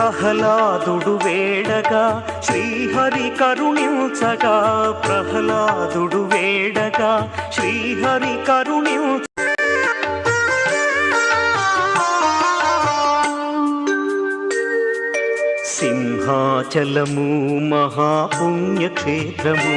ప్రహ్లాదుడు వేడగా శ్రీహరి కరుణించగా ప్రహ్లాదుడు వేడగా శ్రీహరి కరుణించ సింహాచలము మహాపుణ్యక్షేత్రము.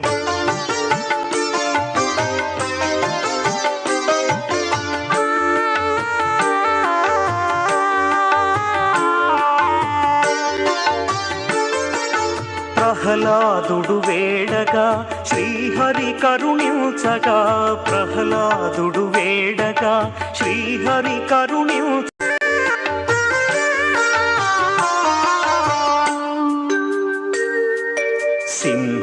ప్రహ్లాదుడు వేడగా శ్రీహరి కరుణించగా ప్రహ్లాదుడు వేడగా శ్రీహరి కరుణించ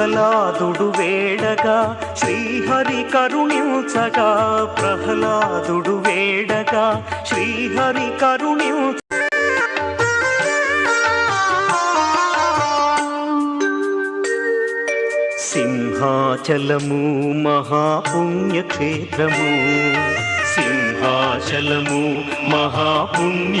ప్రహ్లాదుడు వేడగా శ్రీహరి కరుణించగా ప్రహ్లాదుడు వేడగా శ్రీహరి కరుణించ సింహాచలము మహాపుణ్యక్షేత్రము. సింహాచలము మహాపుణ్యక్షేత్రము.